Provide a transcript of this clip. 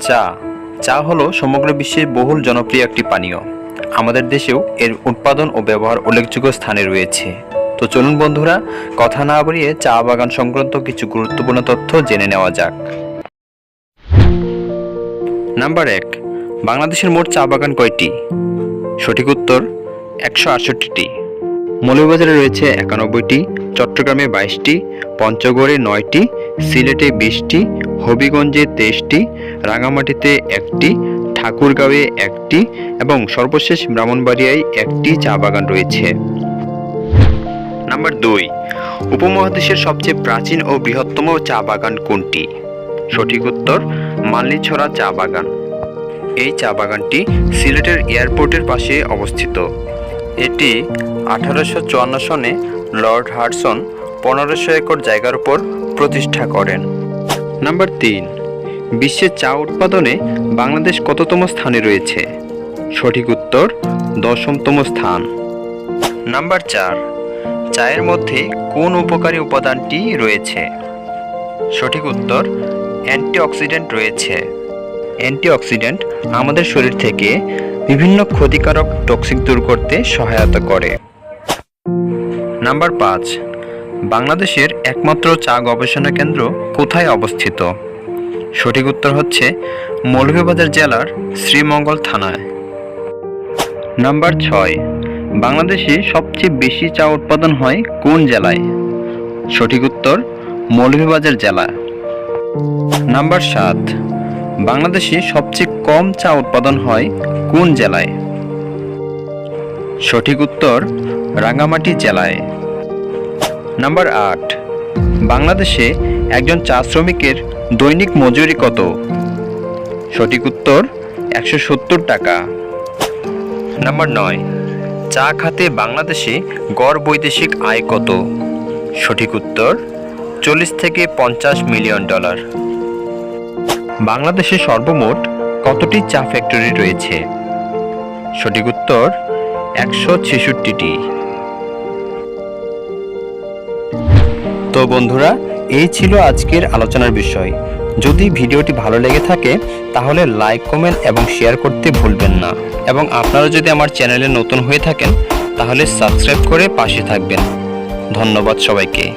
চা। চা হলো সমগ্র বিশ্বে বহুল জনপ্রিয় একটি পানীয়। আমাদের দেশেও এর উৎপাদন ও ব্যবহার উল্লেখযোগ্য স্থানে রয়েছে। তো চলুন বন্ধুরা, কথা না বাড়িয়ে চা বাগান সংক্রান্ত কিছু গুরুত্বপূর্ণ তথ্য জেনে নেওয়া যাক। নাম্বার এক, বাংলাদেশের মোট চা বাগান কয়টি? সঠিক উত্তর, একশো আটষট্টিটি। মৌলভীবাজারে রয়েছে একানব্বইটি, চট্টগ্রামে বাইশটি, পঞ্চগড়ে নয়টি, সিলেটে বিশটি হবিগঞ্জে তেইশটি, রাঙামাটিতে একটি, ঠাকুরগাঁওয়ে একটি এবং সর্বশেষ ব্রাহ্মণবাড়িয়ায় একটি চা বাগান রয়েছে। নাম্বার দুই, উপমহাদেশের সবচেয়ে প্রাচীন ও বৃহত্তম চা বাগান কোনটি? সঠিক উত্তর মাল্লিছড়া চা বাগান। এই চা বাগানটি সিলেটের এয়ারপোর্টের পাশে অবস্থিত। এটি আঠারোশো চুয়ান্ন সনে লর্ড হাডসন পনেরোশো একর জায়গার উপর প্রতিষ্ঠা করেন। নাম্বার তিন বিশ্বে চা উৎপাদনে বাংলাদেশ কততম স্থানে রয়েছে? সঠিক উত্তর, দশমতম স্থান। নাম্বার চার, চায়ের মধ্যে কোন উপকারী উপাদানটি রয়েছে? সঠিক উত্তর, অ্যান্টিঅক্সিডেন্ট রয়েছে। অ্যান্টিঅক্সিডেন্ট আমাদের শরীর থেকে বিভিন্ন ক্ষতিকারক টক্সিক দূর করতে সহায়তা করে। নাম্বার পাঁচ বাংলাদেশের একমাত্র চা গবেষণা কেন্দ্র কোথায় অবস্থিত? সঠিক উত্তর হচ্ছে মৌলভীবাজার জেলার শ্রীমঙ্গল থানায়। নাম্বার ছয়, বাংলাদেশে সবচেয়ে বেশি চা উৎপাদন হয় কোন জেলায়? সঠিক উত্তর, মৌলভীবাজার জেলা। নাম্বার সাত, বাংলাদেশে সবচেয়ে কম চা উৎপাদন হয় কোন জেলায়? সঠিক উত্তর, রাঙ্গামাটি জেলায়। নাম্বার আট। বাংলাদেশে একজন চা শ্রমিকের দৈনিক মজুরি কত? সঠিক উত্তর, একশো সত্তর টাকা। নাম্বার নয়, চা খাতে বাংলাদেশে গড় বৈদেশিক আয় কত? সঠিক উত্তর, চল্লিশ থেকে পঞ্চাশ মিলিয়ন ডলার। বাংলাদেশে সর্বমোট কতটি চা ফ্যাক্টরি রয়েছে? সঠিক উত্তর, একশো ছেষট্টিটি। তো বন্ধুরা, এই ছিল আজকের আলোচনার বিষয়। যদি ভিডিওটি ভালো লেগে থাকে, তাহলে লাইক, কমেন্ট এবং শেয়ার করতে ভুলবেন না। এবং আপনারা যদি আমার চ্যানেলে নতুন হয়ে থাকেন, তাহলে সাবস্ক্রাইব করে পাশে থাকবেন। ধন্যবাদ সবাইকে।